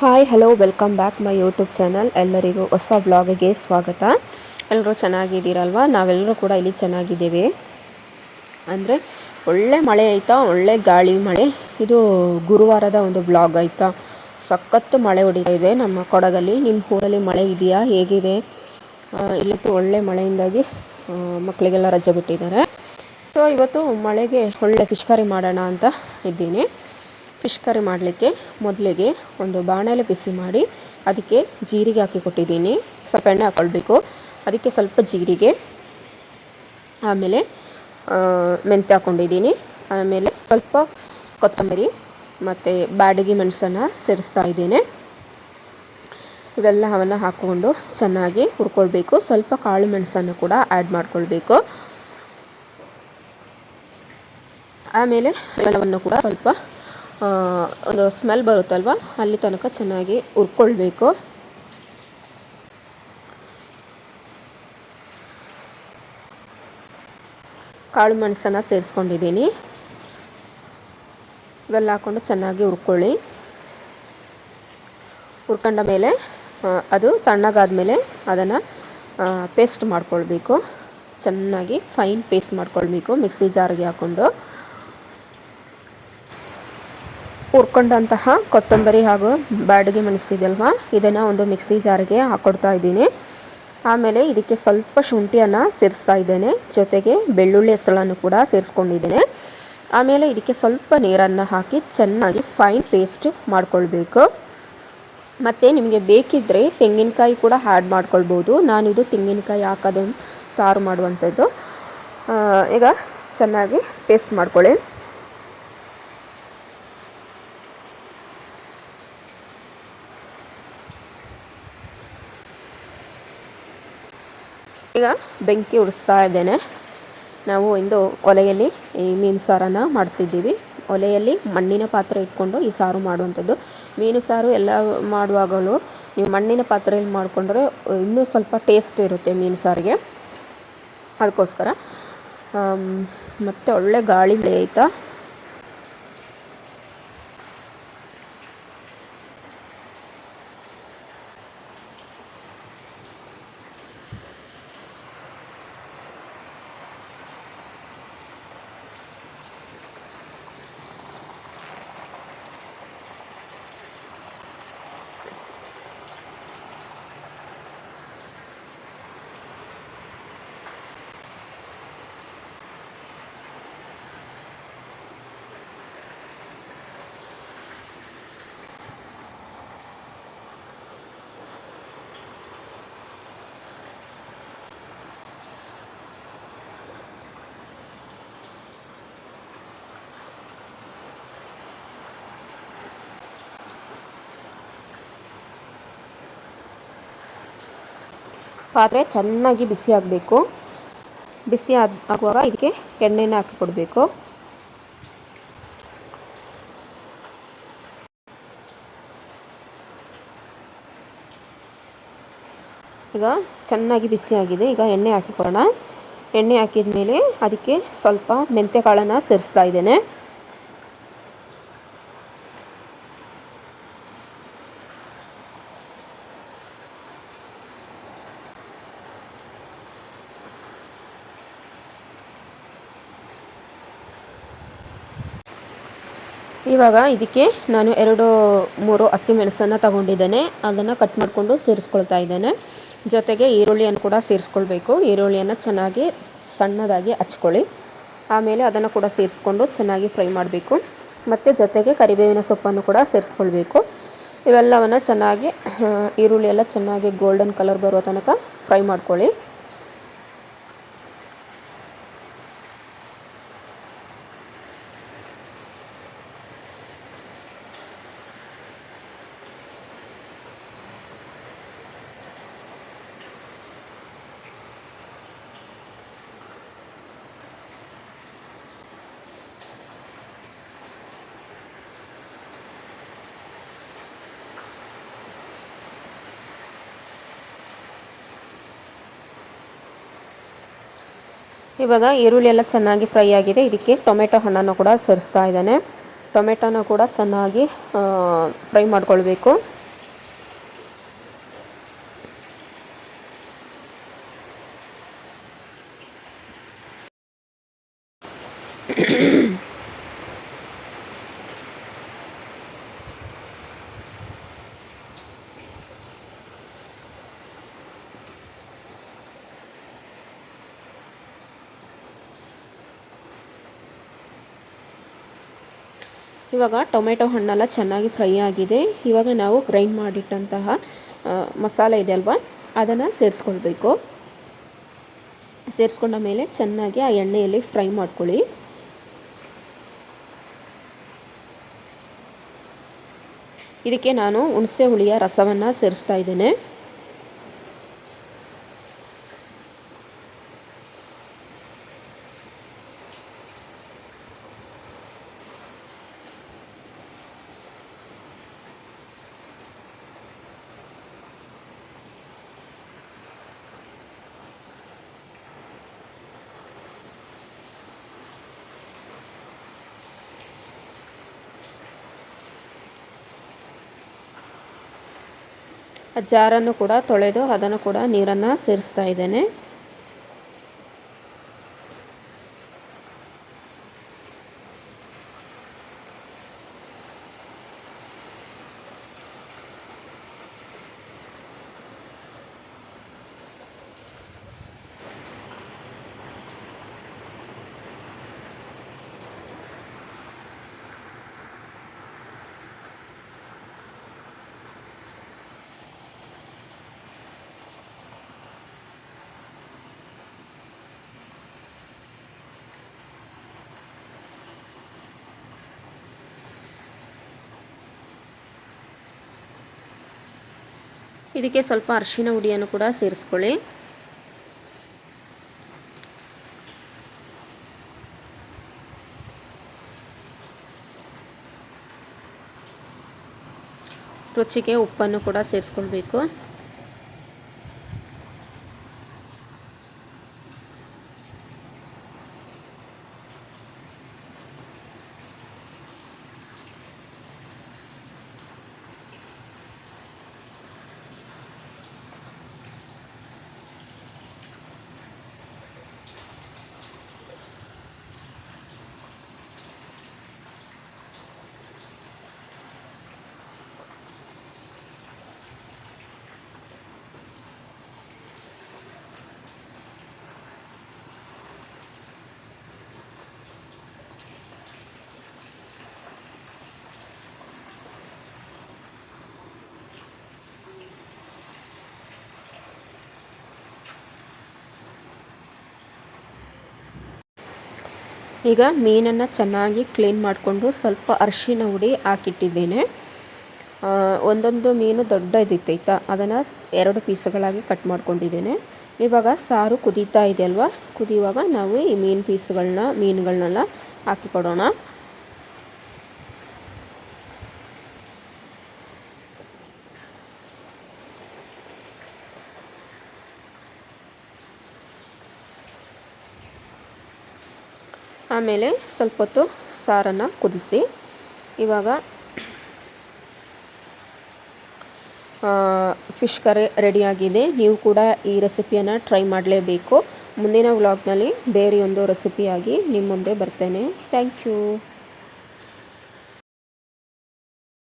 Hi hello welcome back my YouTube channel ಎಲ್ಲರಿಗೂ ಹೊಸ ಬ್ಲಾಗ್ಗೆ ಸ್ವಾಗತ. ಎಲ್ಲರೂ ಚೆನ್ನಾಗಿದ್ದೀರಲ್ವ? ನಾವೆಲ್ಲರೂ ಕೂಡ ಇಲ್ಲಿ ಚೆನ್ನಾಗಿದ್ದೇವೆ. ಅಂದರೆ ಒಳ್ಳೆ ಮಳೆ ಆಯಿತಾ? ಒಳ್ಳೆ ಗಾಳಿ, ಮಳೆ. ಇದು ಗುರುವಾರದ ಒಂದು ಬ್ಲಾಗ್ ಆಯಿತಾ? ಸಖತ್ತು ಮಳೆ ಹೊಡಿತಾ ಇದೆ ನಮ್ಮ ಕೊಡಗಲ್ಲಿ. ನಿಮ್ಮ ಊರಲ್ಲಿ ಮಳೆ ಇದೆಯಾ? ಹೇಗಿದೆ? ಇಲ್ಲಿತ್ತು ಒಳ್ಳೆ ಮಳೆಯಿಂದಾಗಿ ಮಕ್ಕಳಿಗೆಲ್ಲ ರಜೆ ಬಿಟ್ಟಿದ್ದಾರೆ. ಸೊ ಇವತ್ತು ಮಳೆಗೆ ಒಳ್ಳೆ ಫಿಶ್ ಕರಿ ಮಾಡೋಣ ಅಂತ ಇದ್ದೀನಿ. ಫಿಶ್ ಕರಿ ಮಾಡಲಿಕ್ಕೆ ಮೊದಲಿಗೆ ಒಂದು ಬಾಣಲೆ ಬಿಸಿ ಮಾಡಿ ಅದಕ್ಕೆ ಜೀರಿಗೆ ಹಾಕಿ ಕೊಟ್ಟಿದ್ದೀನಿ. ಸ್ವಲ್ಪ ಎಣ್ಣೆ ಹಾಕ್ಕೊಳ್ಬೇಕು ಅದಕ್ಕೆ ಸ್ವಲ್ಪ ಜೀರಿಗೆ, ಆಮೇಲೆ ಮೆಂತ್ಯ ಹಾಕ್ಕೊಂಡಿದ್ದೀನಿ ಆಮೇಲೆ ಸ್ವಲ್ಪ ಕೊತ್ತಂಬರಿ ಮತ್ತು ಬ್ಯಾಡಗಿ ಮೆಣಸನ್ನು ಸೇರಿಸ್ತಾ ಇದ್ದೀನಿ. ಇವೆಲ್ಲವನ್ನು ಹಾಕ್ಕೊಂಡು ಚೆನ್ನಾಗಿ ಹುರ್ಕೊಳ್ಬೇಕು. ಸ್ವಲ್ಪ ಕಾಳು ಮೆಣಸನ್ನು ಕೂಡ ಆ್ಯಡ್ ಮಾಡ್ಕೊಳ್ಬೇಕು. ಆಮೇಲೆ ಎಲ್ಲವನ್ನು ಕೂಡ ಸ್ವಲ್ಪ ಒಂದು ಸ್ಮೆಲ್ ಬರುತ್ತಲ್ವ? ಅಲ್ಲಿ ತನಕ ಚೆನ್ನಾಗಿ ಹುರ್ಕೊಳ್ಬೇಕು. ಕಾಳು ಮೆಣಸನ್ನು ಸೇರಿಸ್ಕೊಂಡಿದ್ದೀನಿ. ಇವೆಲ್ಲ ಹಾಕ್ಕೊಂಡು ಚೆನ್ನಾಗಿ ಹುರ್ಕೊಳ್ಳಿ. ಹುರ್ಕೊಂಡ ಮೇಲೆ ಅದು ತಣ್ಣಗಾದ ಮೇಲೆ ಅದನ್ನು ಪೇಸ್ಟ್ ಮಾಡ್ಕೊಳ್ಬೇಕು. ಚೆನ್ನಾಗಿ ಫೈನ್ ಪೇಸ್ಟ್ ಮಾಡ್ಕೊಳ್ಬೇಕು, ಮಿಕ್ಸಿ ಜಾರಿಗೆ ಹಾಕ್ಕೊಂಡು ಹುರ್ಕೊಂಡಂತಹ ಕೊತ್ತಂಬರಿ ಹಾಗೂ ಬಾಡಿಗೆ ಮೆಣಸಿದಲ್ವಾ ಇದನ್ನು ಒಂದು ಮಿಕ್ಸಿ ಜಾರಿಗೆ ಹಾಕ್ಕೊಡ್ತಾ ಇದ್ದೀನಿ. ಆಮೇಲೆ ಇದಕ್ಕೆ ಸ್ವಲ್ಪ ಶುಂಠಿಯನ್ನು ಸೇರಿಸ್ತಾ ಇದ್ದೇನೆ. ಜೊತೆಗೆ ಬೆಳ್ಳುಳ್ಳಿ ಹೆಸಳನ್ನು ಕೂಡ ಸೇರಿಸ್ಕೊಂಡಿದ್ದೇನೆ. ಆಮೇಲೆ ಇದಕ್ಕೆ ಸ್ವಲ್ಪ ನೀರನ್ನು ಹಾಕಿ ಚೆನ್ನಾಗಿ ಫೈನ್ ಪೇಸ್ಟ್ ಮಾಡ್ಕೊಳ್ಬೇಕು. ಮತ್ತು ನಿಮಗೆ ಬೇಕಿದ್ದರೆ ತೆಂಗಿನಕಾಯಿ ಕೂಡ ಆ್ಯಡ್ ಮಾಡ್ಕೊಳ್ಬೋದು. ನಾನಿದು ತೆಂಗಿನಕಾಯಿ ಹಾಕೋದನ್ನು ಸಾರು ಮಾಡುವಂಥದ್ದು. ಈಗ ಚೆನ್ನಾಗಿ ಪೇಸ್ಟ್ ಮಾಡ್ಕೊಳ್ಳಿ. ಈಗ ಬೆಂಕಿ ಉಡಿಸ್ತಾ ಇದ್ದೇನೆ. ನಾವು ಇಂದು ಒಲೆಯಲ್ಲಿ ಈ ಮೀನು ಸಾರನ್ನು ಮಾಡ್ತಿದ್ದೀವಿ. ಒಲೆಯಲ್ಲಿ ಮಣ್ಣಿನ ಪಾತ್ರೆ ಇಟ್ಕೊಂಡು ಈ ಸಾರು ಮಾಡುವಂಥದ್ದು. ಮೀನು ಸಾರು ಎಲ್ಲ ಮಾಡುವಾಗಲೂ ನೀವು ಮಣ್ಣಿನ ಪಾತ್ರೆಯಲ್ಲಿ ಮಾಡಿಕೊಂಡ್ರೆ ಇನ್ನೂ ಸ್ವಲ್ಪ ಟೇಸ್ಟ್ ಇರುತ್ತೆ ಮೀನು ಸಾರಿಗೆ. ಅದಕ್ಕೋಸ್ಕರ ಮತ್ತು ಒಳ್ಳೆ ಗಾಳಿ ಬೆಳೆಯುತ್ತಾ ಪಾತ್ರೆ ಚೆನ್ನಾಗಿ ಬಿಸಿ ಆಗಬೇಕು. ಬಿಸಿ ಆದ, ಆಗುವಾಗ ಇದಕ್ಕೆ ಎಣ್ಣೆನ ಹಾಕಿ ಕೊಡಬೇಕು ಈಗ ಚೆನ್ನಾಗಿ ಬಿಸಿ ಆಗಿದೆ. ಈಗ ಎಣ್ಣೆ ಹಾಕಿಕೊಡೋಣ ಎಣ್ಣೆ ಹಾಕಿದ ಮೇಲೆ ಅದಕ್ಕೆ ಸ್ವಲ್ಪ ಮೆಂತ್ಯ ಕಾಳನ್ನು ಸೇರಿಸ್ತಾ ಇದ್ದೇನೆ. ಇವಾಗ ಇದಕ್ಕೆ ನಾನು ಎರಡು, ಮೂರು ಹಸಿಮೆಣಸನ್ನು ತಗೊಂಡಿದ್ದೇನೆ. ಅದನ್ನು ಕಟ್ ಮಾಡಿಕೊಂಡು ಸೇರಿಸ್ಕೊಳ್ತಾ ಇದ್ದೇನೆ. ಜೊತೆಗೆ ಈರುಳ್ಳಿಯನ್ನು ಕೂಡ ಸೇರಿಸ್ಕೊಳ್ಬೇಕು. ಈರುಳ್ಳಿಯನ್ನು ಚೆನ್ನಾಗಿ ಸಣ್ಣದಾಗಿ ಹಚ್ಕೊಳ್ಳಿ. ಆಮೇಲೆ ಅದನ್ನು ಕೂಡ ಸೇರಿಸ್ಕೊಂಡು ಚೆನ್ನಾಗಿ ಫ್ರೈ ಮಾಡಬೇಕು. ಮತ್ತು ಜೊತೆಗೆ ಕರಿಬೇವಿನ ಸೊಪ್ಪನ್ನು ಕೂಡ ಸೇರಿಸ್ಕೊಳ್ಬೇಕು. ಇವೆಲ್ಲವನ್ನು ಚೆನ್ನಾಗಿ ಈರುಳ್ಳಿ ಎಲ್ಲ ಚೆನ್ನಾಗಿ ಗೋಲ್ಡನ್ ಕಲರ್ ಬರೋ ತನಕ ಫ್ರೈ ಮಾಡ್ಕೊಳ್ಳಿ. ಇವಾಗ ಈರುಳ್ಳಿ ಎಲ್ಲ ಚೆನ್ನಾಗಿ ಫ್ರೈ ಆಗಿದೆ. ಇದಕ್ಕೆ ಟೊಮೆಟೊ ಹಣ್ಣನ್ನು ಕೂಡ ಸೇರಿಸ್ತಾ ಇದ್ದಾನೆ. ಟೊಮೆಟೊನ ಕೂಡ ಚೆನ್ನಾಗಿ ಫ್ರೈ ಮಾಡ್ಕೊಳ್ಬೇಕು. ಇವಾಗ ಟೊಮೆಟೊ ಹಣ್ಣೆಲ್ಲ ಚೆನ್ನಾಗಿ ಫ್ರೈ ಆಗಿದೆ. ಇವಾಗ ನಾವು ಗ್ರೈಂಡ್ ಮಾಡಿಟ್ಟಂತಹ ಮಸಾಲೆ ಇದೆ ಅಲ್ವಾ? ಅದನ್ನು ಸೇರಿಸ್ಕೊಳ್ಬೇಕು. ಸೇರಿಸ್ಕೊಂಡ ಮೇಲೆ ಚೆನ್ನಾಗಿ ಆ ಎಣ್ಣೆಯಲ್ಲಿ ಫ್ರೈ ಮಾಡ್ಕೊಳ್ಳಿ. ಇದಕ್ಕೆ ನಾನು ಹುಣಸೆ ಹುಳಿಯ ರಸವನ್ನು ಸೇರಿಸ್ತಾ ಇದ್ದೇನೆ. ಜಾರನ್ನು ಕೂಡ ತೊಳೆದು ಅದನ್ನು ಕೂಡ ನೀರನ್ನು ಸೇರಿಸ್ತಾ ಇದ್ದೇನೆ. ಇದಕ್ಕೆ ಸ್ವಲ್ಪ ಅರಿಶಿನ ಹುಡಿಯನ್ನು ಕೂಡ ಸೇರಿಸ್ಕೊಳ್ಳಿ. ರುಚಿಗೆ ಉಪ್ಪನ್ನು ಕೂಡ ಸೇರಿಸ್ಕೊಳ್ಬೇಕು. ಈಗ ಮೀನನ್ನು ಚೆನ್ನಾಗಿ ಕ್ಲೀನ್ ಮಾಡಿಕೊಂಡು ಸ್ವಲ್ಪ ಅರಿಶಿನ ಹುಡಿ ಹಾಕಿಟ್ಟಿದ್ದೇನೆ. ಒಂದೊಂದು ಮೀನು ದೊಡ್ಡ ಇದ್ದಿತ್ತೈತಾ ಅದನ್ನು ಎರಡು ಪೀಸ್ಗಳಾಗಿ ಕಟ್ ಮಾಡ್ಕೊಂಡಿದ್ದೇನೆ. ಇವಾಗ ಸಾರು ಕುದೀತಾ ಇದೆ ಅಲ್ವಾ ಕುದಿಯುವಾಗ ನಾವು ಈ ಮೀನು ಪೀಸ್ಗಳನ್ನ, ಮೀನುಗಳನ್ನೆಲ್ಲ ಹಾಕಿ ಆಮೇಲೆ ಸ್ವಲ್ಪ ಹೊತ್ತು ಸಾರನ್ನು ಕುದಿಸಿ, ಇವಾಗ ಫಿಶ್ ಕರಿ ರೆಡಿಯಾಗಿದೆ ನೀವು ಕೂಡ ಈ ರೆಸಿಪಿಯನ್ನು ಟ್ರೈ ಮಾಡಲೇಬೇಕು. ಮುಂದಿನ ವ್ಲಾಗ್ನಲ್ಲಿ ಬೇರೆಯೊಂದು ರೆಸಿಪಿಯಾಗಿ ನಿಮ್ಮ ಮುಂದೆ ಬರ್ತೇನೆ. Thank you